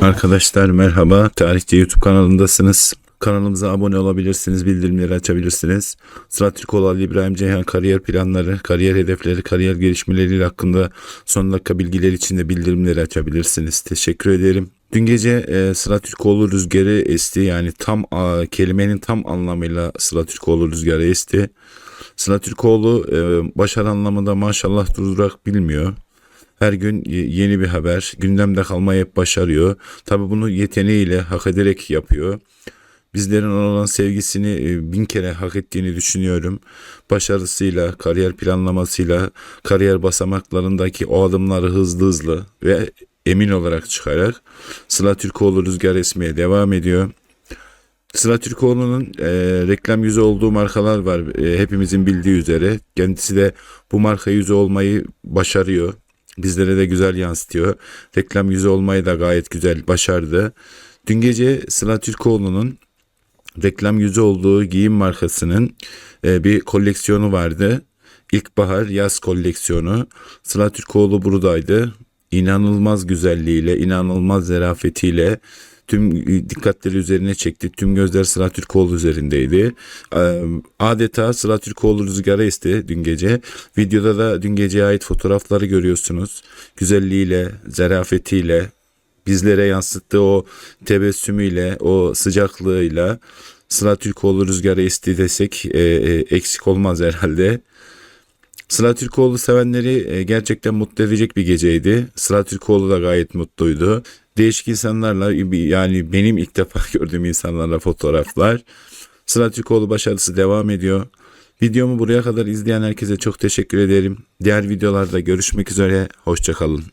Arkadaşlar merhaba. Tarihçi YouTube kanalındasınız. Kanalımıza abone olabilirsiniz, bildirimleri açabilirsiniz. Sıra Türkoğlu Ali İbrahim Ceyhan kariyer planları, kariyer hedefleri, kariyer gelişmeleri hakkında son dakika bilgiler için de bildirimleri açabilirsiniz. Teşekkür ederim. Dün gece e, Sıra Türkoğlu rüzgarı esti. Yani tam a, kelimenin tam anlamıyla Sıra Türkoğlu rüzgarı esti. Sıra Türkoğlu e, başarı anlamında maşallah durdurak bilmiyor. Her gün yeni bir haber, gündemde kalmayı hep başarıyor. Tabi bunu yeteneğiyle, hak ederek yapıyor. Bizlerin ona olan sevgisini e, bin kere hak ettiğini düşünüyorum. Başarısıyla, kariyer planlamasıyla, kariyer basamaklarındaki o adımları hızlı hızlı ve emin olarak çıkarak Sıla Türkoğlu rüzgar esmeye devam ediyor. Sıla Türkoğlu'nun e, reklam yüzü olduğu markalar var e, hepimizin bildiği üzere. Kendisi de bu marka yüzü olmayı başarıyor. Bizlere de güzel yansıtıyor. Reklam yüzü olmayı da gayet güzel başardı. Dün gece Sıla Türkoğlu'nun reklam yüzü olduğu giyim markasının e, bir koleksiyonu vardı. İlkbahar yaz koleksiyonu. Sıla Türkoğlu buradaydı. İnanılmaz güzelliğiyle, inanılmaz zarafetiyle tüm dikkatleri üzerine çekti. Tüm gözler Sıla Türkoğlu üzerindeydi. Ee, Adeta Sıla Türkoğlu rüzgara esti dün gece. Videoda da dün geceye ait fotoğrafları görüyorsunuz. Güzelliğiyle, zarafetiyle, bizlere yansıttığı o tebessümüyle, o sıcaklığıyla Sıla Türkoğlu rüzgara esti desek e, e, eksik olmaz herhalde. Sıla Türkoğlu sevenleri e, gerçekten mutlu edecek bir geceydi. Sıla Türkoğlu da gayet mutluydu. Değişik insanlarla yani benim ilk defa gördüğüm insanlarla fotoğraflar. Sıla Türkoğlu başarısı devam ediyor. Videomu buraya kadar izleyen herkese çok teşekkür ederim. Diğer videolarda görüşmek üzere. Hoşçakalın.